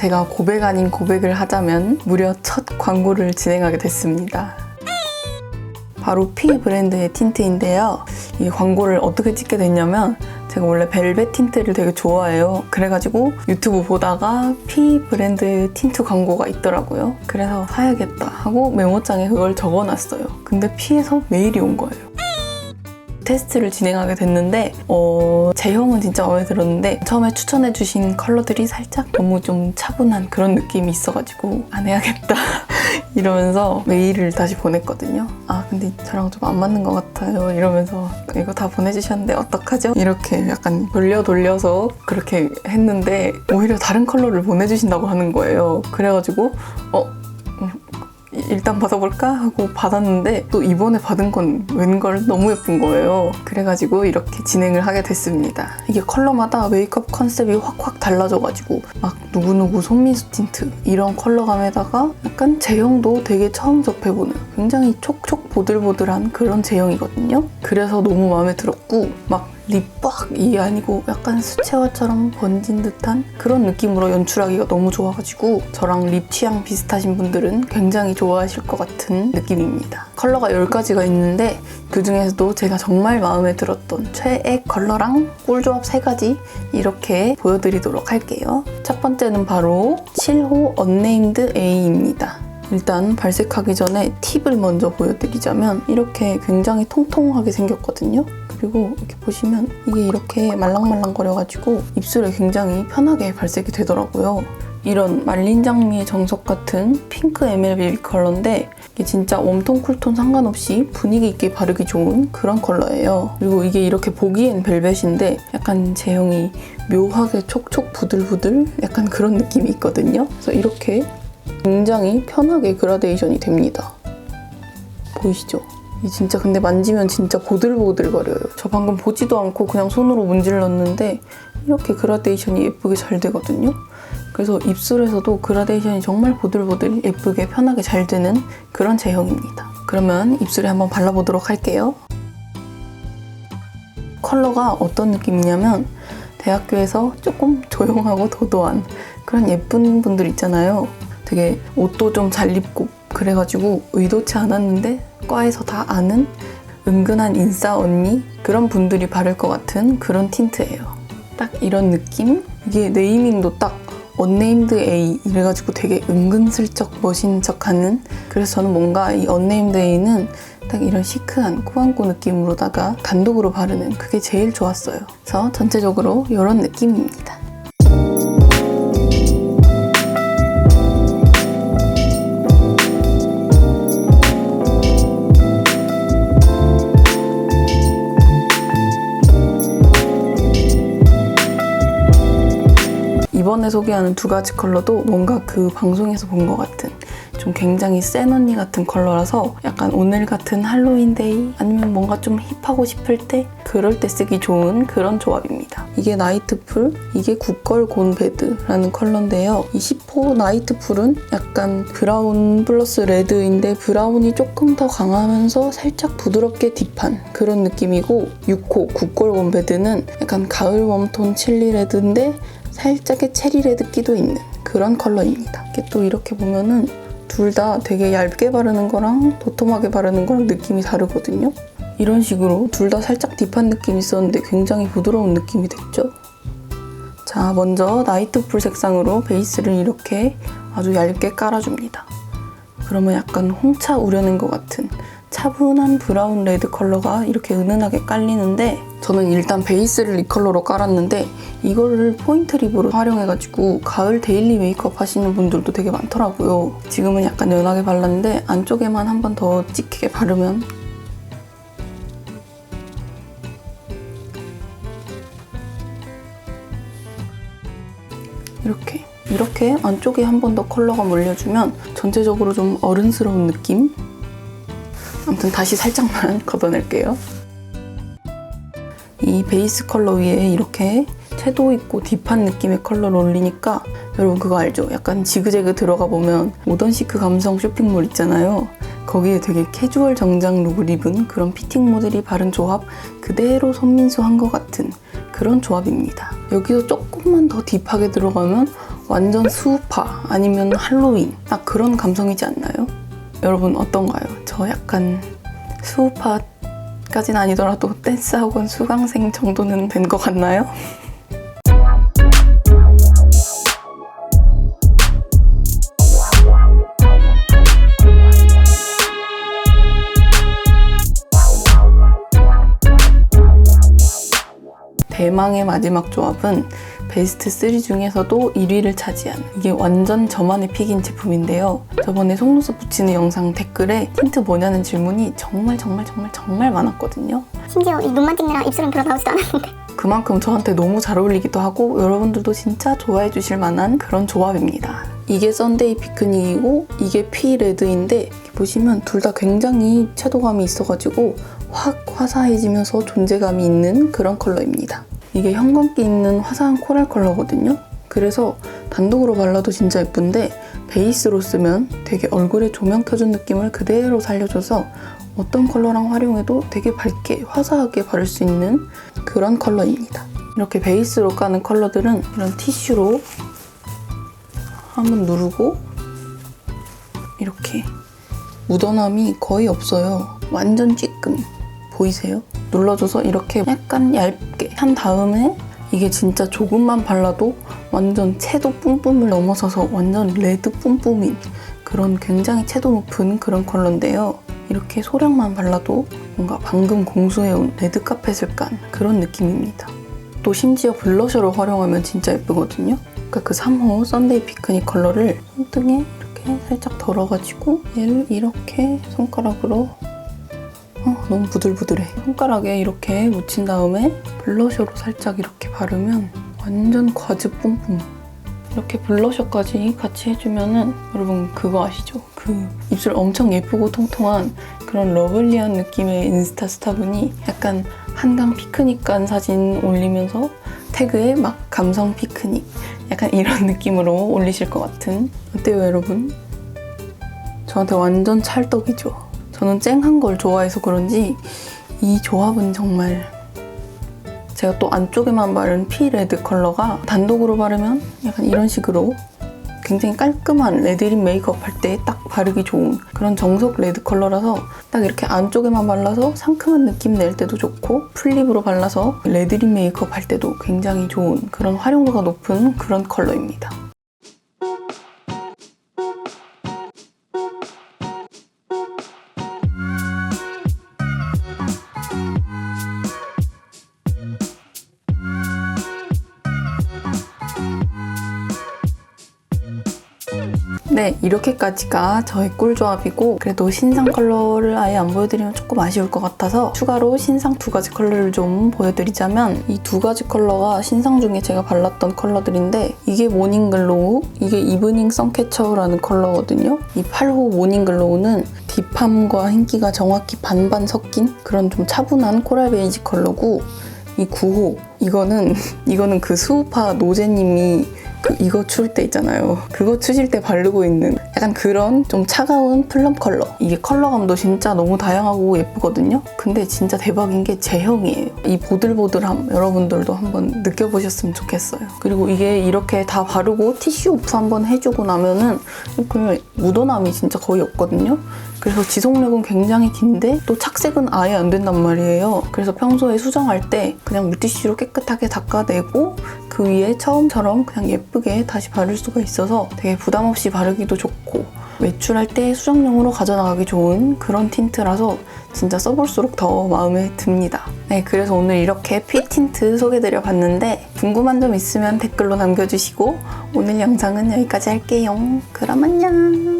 제가 고백 아닌 고백을 하자면 무려 첫 광고를 진행하게 됐습니다. 바로 피 브랜드의 틴트인데요. 이 광고를 어떻게 찍게 됐냐면 제가 원래 벨벳 틴트를 되게 좋아해요. 그래가지고 유튜브 보다가 피 브랜드 틴트 광고가 있더라고요. 그래서 사야겠다 하고 메모장에 그걸 적어놨어요. 근데 피에서 메일이 온 거예요. 테스트를 진행하게 됐는데 어, 제형은 진짜 마음에 들었는데 처음에 추천해주신 컬러들이 살짝 너무 좀 차분한 그런 느낌이 있어가지고 안 해야겠다 이러면서 메일을 다시 보냈거든요. 아 근데 저랑 좀 안 맞는 것 같아요 이러면서 이거 다 보내주셨는데 어떡하죠? 이렇게 약간 돌려 돌려서 그렇게 했는데 오히려 다른 컬러를 보내주신다고 하는 거예요. 그래가지고 어 일단 받아볼까 하고 받았는데 또 이번에 받은 건 웬걸 너무 예쁜 거예요. 그래가지고 이렇게 진행을 하게 됐습니다. 이게 컬러마다 메이크업 컨셉이 확확 달라져가지고 막 누구누구 손민수 틴트 이런 컬러감에다가 약간 제형도 되게 처음 접해보는 굉장히 촉촉 보들보들한 그런 제형이거든요. 그래서 너무 마음에 들었고 막 립박이 아니고 약간 수채화처럼 번진 듯한 그런 느낌으로 연출하기가 너무 좋아가지고 저랑 립 취향 비슷하신 분들은 굉장히 좋아하실 것 같은 느낌입니다. 컬러가 10가지가 있는데 그 중에서도 제가 정말 마음에 들었던 최애 컬러랑 꿀조합 3가지 이렇게 보여드리도록 할게요. 첫 번째 는 바로 7호 언네임드 A입니다. 일단 발색하기 전에 팁을 먼저 보여드리자면 이렇게 굉장히 통통하게 생겼거든요. 그리고 이렇게 보시면 이게 이렇게 말랑말랑거려가지고 입술에 굉장히 편하게 발색이 되더라고요. 이런 말린 장미의 정석 같은 핑크 MLB 컬러인데 이게 진짜 웜톤 쿨톤 상관없이 분위기 있게 바르기 좋은 그런 컬러예요. 그리고 이게 이렇게 보기엔 벨벳인데 약간 제형이 묘하게 촉촉 부들부들 약간 그런 느낌이 있거든요. 그래서 이렇게 굉장히 편하게 그라데이션이 됩니다. 보이시죠? 이 진짜 근데 만지면 진짜 보들보들 거려요. 저 방금 보지도 않고 그냥 손으로 문질렀는데 이렇게 그라데이션이 예쁘게 잘 되거든요. 그래서 입술에서도 그라데이션이 정말 보들보들 예쁘게 편하게 잘 되는 그런 제형입니다. 그러면 입술에 한번 발라보도록 할게요. 컬러가 어떤 느낌이냐면 대학교에서 조금 조용하고 도도한 그런 예쁜 분들 있잖아요. 되게 옷도 좀 잘 입고 그래가지고 의도치 않았는데 과에서 다 아는 은근한 인싸 언니 그런 분들이 바를 것 같은 그런 틴트예요. 딱 이런 느낌? 이게 네이밍도 딱 언네임드 A 이래가지고 되게 은근슬쩍 멋있는 척하는 그래서 저는 뭔가 이 언네임드 A는 딱 이런 시크한 꾸안꾸 느낌으로다가 단독으로 바르는 그게 제일 좋았어요. 그래서 전체적으로 이런 느낌입니다. 이번에 소개하는 두 가지 컬러도 뭔가 그 방송에서 본 것 같은 좀 굉장히 센 언니 같은 컬러라서 약간 오늘 같은 할로윈데이 아니면 뭔가 좀 힙하고 싶을 때 그럴 때 쓰기 좋은 그런 조합입니다. 이게 나이트풀, 이게 국걸 곤베드라는 컬러인데요. 이 10호 나이트풀은 약간 브라운 플러스 레드인데 브라운이 조금 더 강하면서 살짝 부드럽게 딥한 그런 느낌이고 6호 국걸 곤베드는 약간 가을 웜톤 칠리 레드인데 살짝의 체리 레드 끼도 있는 그런 컬러입니다. 이게 또 이렇게 보면은 둘 다 되게 얇게 바르는 거랑 도톰하게 바르는 거랑 느낌이 다르거든요. 이런 식으로 둘 다 살짝 딥한 느낌이 있었는데 굉장히 부드러운 느낌이 됐죠. 자, 먼저 나이트풀 색상으로 베이스를 이렇게 아주 얇게 깔아줍니다. 그러면 약간 홍차 우려낸 것 같은 차분한 브라운 레드 컬러가 이렇게 은은하게 깔리는데 저는 일단 베이스를 이 컬러로 깔았는데 이거를 포인트 립으로 활용해가지고 가을 데일리 메이크업 하시는 분들도 되게 많더라고요. 지금은 약간 연하게 발랐는데 안쪽에만 한 번 더 찍히게 바르면 이렇게 이렇게 안쪽에 한 번 더 컬러가 몰려주면 전체적으로 좀 어른스러운 느낌? 아무튼 다시 살짝만 걷어낼게요. 이 베이스 컬러 위에 이렇게 채도 있고 딥한 느낌의 컬러를 올리니까 여러분 그거 알죠? 약간 지그재그 들어가 보면 모던시크 감성 쇼핑몰 있잖아요. 거기에 되게 캐주얼 정장 룩을 입은 그런 피팅 모델이 바른 조합 그대로 손민수 한 것 같은 그런 조합입니다. 여기서 조금만 더 딥하게 들어가면 완전 수우파 아니면 할로윈 딱 그런 감성이지 않나요? 여러분 어떤가요? 저 약간 수우파까지는 아니더라도 댄스 학원 수강생 정도는 된 것 같나요? 대망의 마지막 조합은 베스트 3 중에서도 1위를 차지한 이게 완전 저만의 픽인 제품인데요. 저번에 속눈썹 붙이는 영상 댓글에 틴트 뭐냐는 질문이 정말 정말 정말 정말 많았거든요. 심지어 이 눈만 찍느라 입술은 불어 나오지도 않았는데 그만큼 저한테 너무 잘 어울리기도 하고 여러분들도 진짜 좋아해 주실 만한 그런 조합입니다. 이게 썬데이 피크닉이고 이게 피 레드인데 이렇게 보시면 둘 다 굉장히 채도감이 있어가지고 확 화사해지면서 존재감이 있는 그런 컬러입니다. 이게 형광기 있는 화사한 코랄 컬러거든요. 그래서 단독으로 발라도 진짜 예쁜데 베이스로 쓰면 되게 얼굴에 조명 켜준 느낌을 그대로 살려줘서 어떤 컬러랑 활용해도 되게 밝게 화사하게 바를 수 있는 그런 컬러입니다. 이렇게 베이스로 까는 컬러들은 이런 티슈로 한번 누르고 이렇게 묻어남이 거의 없어요. 완전 찌끔 보이세요? 눌러줘서 이렇게 약간 얇게 한 다음에 이게 진짜 조금만 발라도 완전 채도 뿜뿜을 넘어서서 완전 레드 뿜뿜인 그런 굉장히 채도 높은 그런 컬러인데요. 이렇게 소량만 발라도 뭔가 방금 공수해온 레드 카펫을 깐 그런 느낌입니다. 또 심지어 블러셔로 활용하면 진짜 예쁘거든요. 그러니까 그 3호 썬데이 피크닉 컬러를 손등에 이렇게 살짝 덜어가지고 얘를 이렇게 손가락으로 어, 너무 부들부들해. 손가락에 이렇게 묻힌 다음에 블러셔로 살짝 이렇게 바르면 완전 과즙 뿜뿜. 이렇게 블러셔까지 같이 해주면은 여러분 그거 아시죠? 그 입술 엄청 예쁘고 통통한 그런 러블리한 느낌의 인스타 스타분이 약간 한강 피크닉 간 사진 올리면서 태그에 막 감성 피크닉 약간 이런 느낌으로 올리실 것 같은 어때요 여러분? 저한테 완전 찰떡이죠. 저는 쨍한 걸 좋아해서 그런지 이 조합은 정말 제가 또 안쪽에만 바른 피 레드 컬러가 단독으로 바르면 약간 이런 식으로 굉장히 깔끔한 레드립 메이크업 할 때 딱 바르기 좋은 그런 정석 레드 컬러라서 딱 이렇게 안쪽에만 발라서 상큼한 느낌 낼 때도 좋고 풀립으로 발라서 레드립 메이크업 할 때도 굉장히 좋은 그런 활용도가 높은 그런 컬러입니다. 네, 이렇게까지가 저의 꿀조합이고 그래도 신상 컬러를 아예 안 보여드리면 조금 아쉬울 것 같아서 추가로 신상 두 가지 컬러를 좀 보여드리자면 이 두 가지 컬러가 신상 중에 제가 발랐던 컬러들인데 이게 모닝글로우, 이게 이브닝 선캐쳐라는 컬러거든요. 이 8호 모닝글로우는 딥함과 흰기가 정확히 반반 섞인 그런 좀 차분한 코랄 베이지 컬러고 이 9호 이거는 이거는 그 수우파 노제님이 그 이거 추울 때 있잖아요. 그거 추실 때 바르고 있는 약간 그런 좀 차가운 플럼 컬러. 이게 컬러감도 진짜 너무 다양하고 예쁘거든요. 근데 진짜 대박인 게 제형이에요. 이 보들보들함 여러분들도 한번 느껴보셨으면 좋겠어요. 그리고 이게 이렇게 다 바르고 티슈 오프 한번 해주고 나면은 이렇게 묻어남이 진짜 거의 없거든요. 그래서 지속력은 굉장히 긴데 또 착색은 아예 안 된단 말이에요. 그래서 평소에 수정할 때 그냥 물티슈로 깨끗하게 닦아내고 그 위에 처음처럼 그냥 예쁘게 다시 바를 수가 있어서 되게 부담 없이 바르기도 좋고 외출할 때 수정용으로 가져나가기 좋은 그런 틴트라서 진짜 써볼수록 더 마음에 듭니다. 네, 그래서 오늘 이렇게 피 틴트 소개드려 봤는데 궁금한 점 있으면 댓글로 남겨주시고 오늘 영상은 여기까지 할게요. 그럼 안녕!